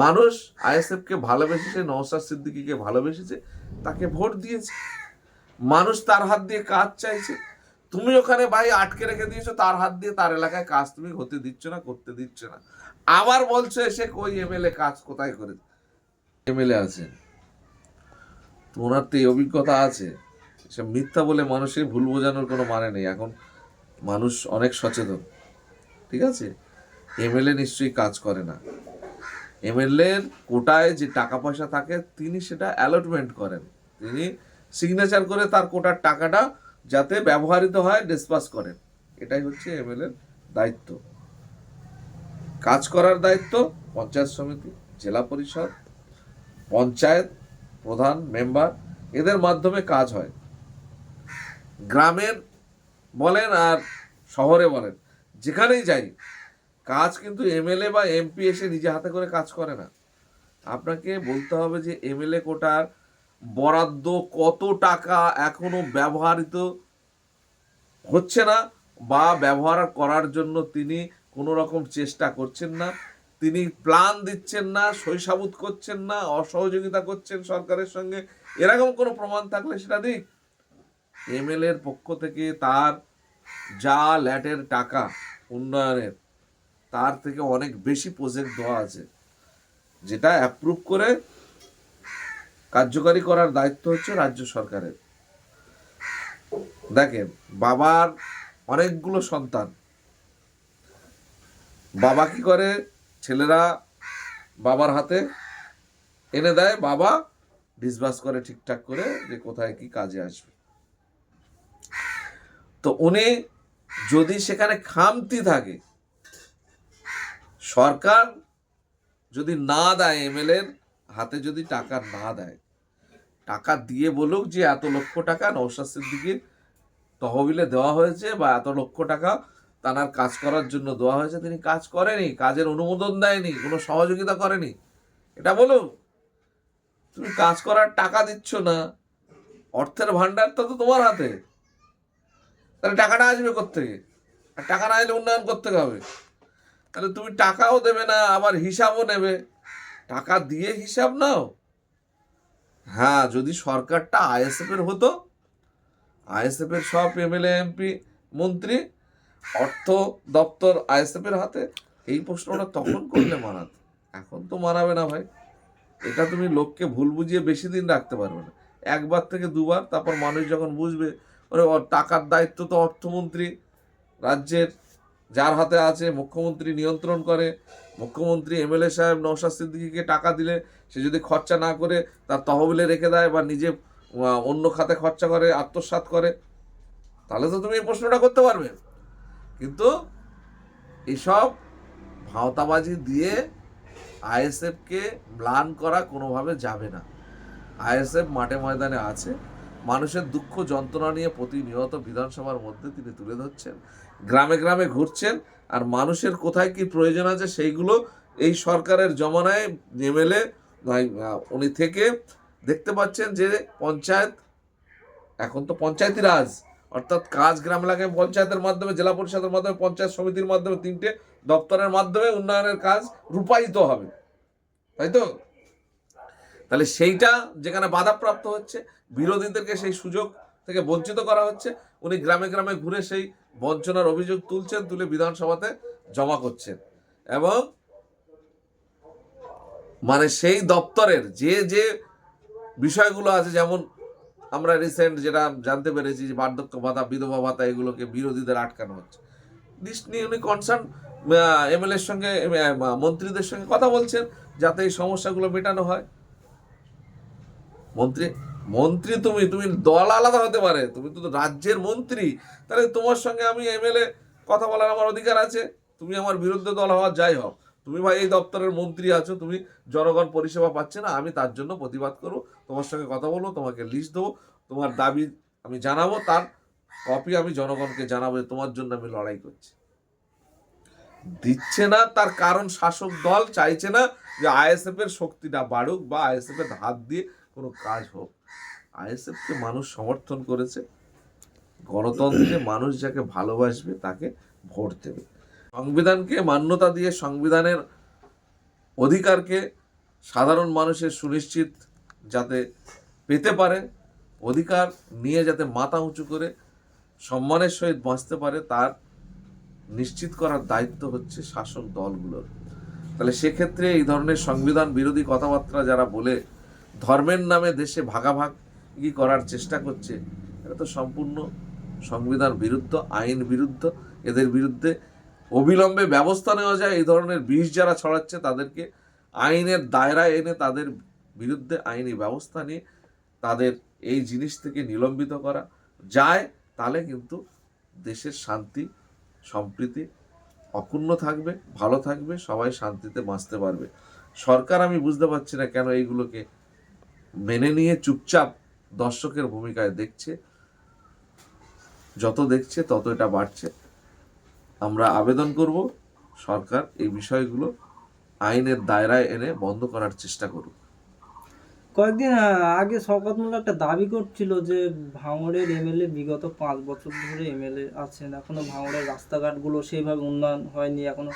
মানুষ আইএসএফকে ভালোবেসেছে নওসাদ সিদ্দিকিকে ভালোবেসেছে, তাকে ভোট দিয়েছে। মানুষ তার হাত দিয়ে কাজ চাইছে। তুমি ওখানে ভাই আটকে রেখে দিয়েছ, তার হাত দিয়ে তার এলাকায় কাজ তুমি হতে দিচ্ছ না, করতে দিচ্ছ না। আবার বলছো এসে কই এমএলএ কাজ কোথায় করে? এমএলএ আছেন তো ওনার তো এই অভিজ্ঞতা আছে। সব মিথ্যা বলে মানুষের ভুল বোঝানোর কোনো মানে নেই। এখন মানুষ অনেক সচেতন। ঠিক আছে? এমএলএ নিশ্চয়ই কাজ করে না। এমএলএর কোটায় যে টাকা পয়সা থাকে, তিনি সেটা অ্যালটমেন্ট করেন। তিনি সিগনেচার করে তার কোটার টাকাটা যাতে ব্যবহৃত হয় ডিসপাস করেন। এটাই হচ্ছে এমএলএর দায়িত্ব। কাজ করার দায়িত্ব পঞ্চায়েত সমিতি, জেলা পরিষদ, পঞ্চায়েত প্রধান মেম্বার এদের মাধ্যমে কাজ হয়। গ্রামের বলেন আর শহরে বলেন, যেখানেই যাই কাজ কিন্তু এমএলএ বা এমপি এসে নিজে হাতে করে কাজ করে না। আপনাকে বলতে হবে যে এমএলএ কোটার বরাদ্দ কত টাকা এখনও ব্যবহৃত হচ্ছে না বা ব্যবহার করার জন্য তিনি কোনো রকম চেষ্টা করছেন না। তিনি প্ল্যান দিচ্ছেন না, শৈশাবুত করছেন না, অসহযোগিতা করছেন সরকারের সঙ্গে। এরকম কোনো প্রমাণ থাকলে সেটা দিক। এমএলএর পক্ষ থেকে তার যা ল্যাটের টাকা উন্নয়নের তার থেকে অনেক বেশি প্রজেক্ট দেওয়া আছে। যেটা অ্যাপ্রুভ করে কার্যকারী করার দায়িত্ব হচ্ছে রাজ্য সরকারের। দেখেন বাবার অনেকগুলো সন্তান। বাবা কি করে? ছেলেরা বাবার হাতে এনে দেয়, বাবা ডিসবাস করে ঠিকঠাক করে যে কোথায় কি কাজে আসবে। তো উনি যদি সেখানে খামতি থাকে সরকার যদি না দেয় এমএলএ হাতে যদি টাকা না দেয়, টাকা দিয়ে বলুক যে এত লক্ষ টাকা নৌশাদ সিদ্দিকির তহবিলে দেওয়া হয়েছে বা এত লক্ষ টাকা তানার কাজ করার জন্য দেওয়া হয়েছে, তিনি কাজ করেনি, কাজের অনুমোদন দেয়নি, কোনো সহযোগিতা করেনি। এটা বলুক তুমি কাজ করার টাকা দিচ্ছ না, অর্থের ভান্ডারটা তো তোমার হাতে। তাহলে টাকাটা আসবে কোথেকে আর টাকা না এলে উন্নয়ন করতে হবে। তাহলে তুমি টাকাও দেবে না, আবার হিসাবও নেবে। টাকা দিয়ে হিসাব নাও। হ্যাঁ যদি সরকারটা আইএসএফ এর হতো আইএসএফ এর সব এমএলএ, এমপি, মন্ত্রী, অর্থ দপ্তর আইএসএফ এর হাতে, এই প্রশ্নটা তখন করলে মানাত। এখন তো মানাবে না ভাই। এটা তুমি লোককে ভুল বুঝিয়ে বেশি দিন রাখতে পারবে না। একবার থেকে দুবার, তারপর মানুষ যখন বুঝবে, ওরে টাকার দায়িত্ব তো অর্থমন্ত্রী, রাজ্যের যার হাতে আছে মুখ্যমন্ত্রী নিয়ন্ত্রণ করে, মুখ্যমন্ত্রী এমএলএ সাহেব নৌশাদ সিদ্দিকিকে টাকা দিলে, সে যদি খরচা না করে তার তহবিলে রেখে দেয় বা নিজে অন্য খাতে খরচা করে, আত্মসাৎ করে, তাহলে তো তুমি এই প্রশ্নটা করতে পারবে। কিন্তু এসব ভাওতাবাজি দিয়ে আইএসএফকে ম্লান করা কোনোভাবে যাবে না। আইএসএফ মাঠে ময়দানে আছে। মানুষের দুঃখ যন্ত্রণা নিয়ে প্রতিনিয়ত বিধানসভার মধ্যে তিনি তুলে ধরছেন, গ্রামে গ্রামে ঘুরছেন, আর মানুষের কোথায় কি প্রয়োজন আছে সেইগুলো এই সরকারের জমানায় এমএলএ উনি থেকে দেখতে পাচ্ছেন যে পঞ্চায়েত, এখন তো পঞ্চায়েতি রাজ, অর্থাৎ কাজ গ্রাম এলাকায় পঞ্চায়েতের মাধ্যমে, জেলা পরিষদের মাধ্যমে, পঞ্চায়েত সমিতির মাধ্যমে, তিনটে দপ্তরের মাধ্যমে উন্নয়নের কাজ রূপায়িত হবে, তাই তো? তাহলে সেইটা যেখানে বাধাপ্রাপ্ত হচ্ছে বিরোধীদেরকে সেই সুযোগ থেকে বঞ্চিত করা হচ্ছে। উনি গ্রামে গ্রামে ঘুরে সেই বঞ্চনার অভিযোগ তুলছেন, তুলে বিধানসভাতে জমা করছেন। এবং মানে সেই দপ্তরের যে যে বিষয়গুলো আছে, যেমন আমরা রিসেন্ট যেটা জানতে পেরেছি যে বার্ধক্য ভাতা, বিধবা ভাতা, এগুলোকে বিরোধীদের আটকানো হচ্ছে। দিস নিয়ে উনি কনসার্ন এমএলএর সঙ্গে মন্ত্রীদের সঙ্গে কথা বলছেন, যাতে এই সমস্যাগুলো মেটানো হয়। মন্ত্রী মন্ত্রী তুমি তুমি দল আলাদা হতে পারে, তুমি তো রাজ্যের মন্ত্রী। তাহলে তোমার সঙ্গে আমি এমএলএ কথা বলার আমার অধিকার আছে, তুমি আমার বিরুদ্ধে দল হওয়ার যাই হোক। তুমি ভাই এই দপ্তরের মন্ত্রী আছো, তুমি জনগণ পরিষেবা পাচ্ছে না, আমি তার জন্য প্রতিবাদ করব। তোমার সঙ্গে কথা বলব, তোমাকে লিস্ট দেবো, তোমার দাবি আমি জানাব, তার কপি আমি জনগণকে জানাব তোমার জন্য আমি লড়াই করছি। দিচ্ছে না, তার কারণ শাসক দল চাইছে না যে আইএসএফ এর শক্তিটা বাড়ুক বা আইএসএফ এর হাত দিয়ে কোনো কাজ হোক। আইএসএফ কে মানুষ সমর্থন করেছে। গণতন্ত্রে মানুষ যাকে ভালোবাসবে তাকে ভোট দেবে। সংবিধানকে মান্যতা দিয়ে সংবিধানের অধিকারকে সাধারণ মানুষের সুনিশ্চিত যাতে পেতে পারে, অধিকার নিয়ে যাতে মাথা উঁচু করে সম্মানের সহিত বাঁচতে পারে, তার নিশ্চিত করার দায়িত্ব হচ্ছে শাসক দলগুলোর। তাহলে সেক্ষেত্রে এই ধরনের সংবিধান বিরোধী কথাবার্তা যারা বলে, ধর্মের নামে দেশে ভাগাভাগি করার চেষ্টা করছে, এটা তো সম্পূর্ণ সংবিধান বিরুদ্ধ, আইন বিরুদ্ধ। এদের বিরুদ্ধে অবিলম্বে ব্যবস্থা নেওয়া যায়। এই ধরনের বিষ যারা ছড়াচ্ছে, তাদেরকে আইনের দায়রা এনে তাদের বিরুদ্ধে আইনি ব্যবস্থা নিয়ে তাদের এই জিনিস থেকে নিলম্বিত করা যায়। তাহলে কিন্তু দেশের শান্তি, সম্প্রীতি অক্ষুণ্ণ থাকবে, ভালো থাকবে, সবাই শান্তিতে বাঁচতে পারবে। সরকার আমি বুঝতে পারছি না কেন এইগুলোকে মেনে নিয়ে চুপচাপ দর্শকের ভূমিকায় দেখছে। যত দেখছে, তত এটা বাড়ছে। আমরা আবেদন করব, সরকার এই বিষয়গুলো আইনের দায়রায় এনে বন্ধ করার চেষ্টা করুক। কয়েকদিন আগে শওকত মোল্লা একটা দাবি করছিল যে ভাঙড়ের এমএলএ বিগত পাঁচ বছর ধরে এমএলএ আছেন। এখনও ভাঙড়ের রাস্তাঘাটগুলো সেইভাবে উন্নয়ন হয়নি, এখনও